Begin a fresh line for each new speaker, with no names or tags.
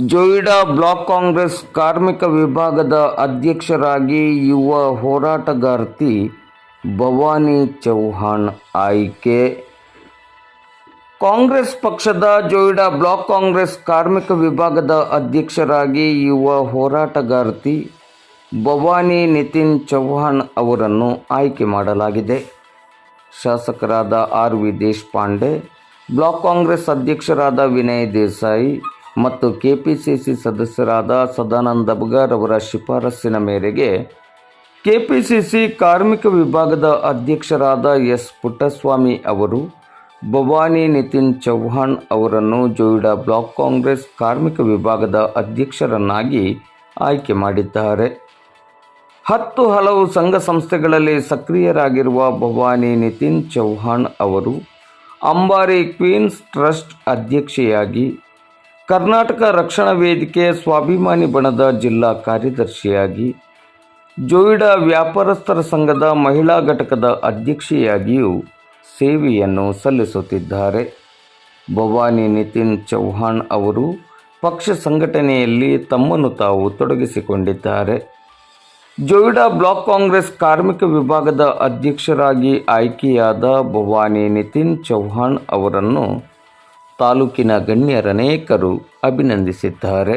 Joida block Congress ಕಾರ್ಮಿಕ ವಿಭಾಗದ ಅಧ್ಯಕ್ಷರಾಗಿ ಯುವ ಹೋರಾಟಗಾರ್ತಿ ಭವಾನಿ ಚೌಹಾಣ್ ಆಯ್ಕೆ. ಕಾಂಗ್ರೆಸ್ ಪಕ್ಷದ ಜೋಯಿಡಾ ಬ್ಲಾಕ್ ಕಾಂಗ್ರೆಸ್ ಕಾರ್ಮಿಕ ವಿಭಾಗದ ಅಧ್ಯಕ್ಷರಾಗಿ ಯುವ ಹೋರಾಟಗಾರ್ತಿ ಭವಾನಿ ನಿತಿನ್ ಚೌಹಾಣ್ ಅವರನ್ನು ಆಯ್ಕೆ ಮಾಡಲಾಗಿದೆ. ಶಾಸಕರಾದ R V Deshpande, block congress ಅಧ್ಯಕ್ಷರಾದ ವಿನಯ್ ದೇಸಾಯಿ ಮತ್ತು ಕೆಪಿಸಿಸಿ ಸದಸ್ಯರಾದ ಸದಾನಂದ ಬಗಾರ್ ಅವರ ಶಿಫಾರಸ್ಸಿನ ಮೇರೆಗೆ ಕೆಪಿಸಿಸಿ ಕಾರ್ಮಿಕ ವಿಭಾಗದ ಅಧ್ಯಕ್ಷರಾದ ಎಸ್ ಪುಟ್ಟಸ್ವಾಮಿ ಅವರು, ಭವಾನಿ ನಿತಿನ್ ಚೌಹಾಣ್ ಅವರನ್ನು ಜೋಯಿಡಾ ಬ್ಲಾಕ್ ಕಾಂಗ್ರೆಸ್ ಕಾರ್ಮಿಕ ವಿಭಾಗದ ಅಧ್ಯಕ್ಷರನ್ನಾಗಿ ಆಯ್ಕೆ ಮಾಡಿದ್ದಾರೆ. ಹತ್ತು ಹಲವು ಸಂಘ ಸಂಸ್ಥೆಗಳಲ್ಲಿ ಸಕ್ರಿಯರಾಗಿರುವ ಭವಾನಿ ನಿತಿನ್ ಚೌಹಾಣ್ ಅವರು ಅಂಬಾರಿ ಕ್ವೀನ್ಸ್ ಟ್ರಸ್ಟ್ ಅಧ್ಯಕ್ಷೆಯಾಗಿ ಕರ್ನಾಟಕ ರಕ್ಷಣಾ ವೇದಿಕೆ ಸ್ವಾಭಿಮಾನಿ ಬಣದ ಜಿಲ್ಲಾ ಕಾರ್ಯದರ್ಶಿಯಾಗಿ, ಜೋಯಿಡಾ ವ್ಯಾಪಾರಸ್ಥರ ಸಂಘದ ಮಹಿಳಾ ಘಟಕದ ಅಧ್ಯಕ್ಷೆಯಾಗಿಯೂ ಸೇವೆಯನ್ನು ಸಲ್ಲಿಸುತ್ತಿದ್ದಾರೆ. ಭವಾನಿ ನಿತಿನ್ ಚೌಹಾಣ್ ಅವರು ಪಕ್ಷ ಸಂಘಟನೆಯಲ್ಲಿ ತಮ್ಮನ್ನು ತಾವು ತೊಡಗಿಸಿಕೊಂಡಿದ್ದಾರೆ. ಜೋಯಿಡಾ ಬ್ಲಾಕ್ ಕಾಂಗ್ರೆಸ್ ಕಾರ್ಮಿಕ ವಿಭಾಗದ ಅಧ್ಯಕ್ಷರಾಗಿ ಆಯ್ಕೆಯಾದ ಭವಾನಿ ನಿತಿನ್ ಚೌಹಾಣ್ ಅವರನ್ನು ತಾಲೂಕಿನ ಗಣ್ಯರನೇಕರು ಅಭಿನಂದಿಸಿದ್ದಾರೆ.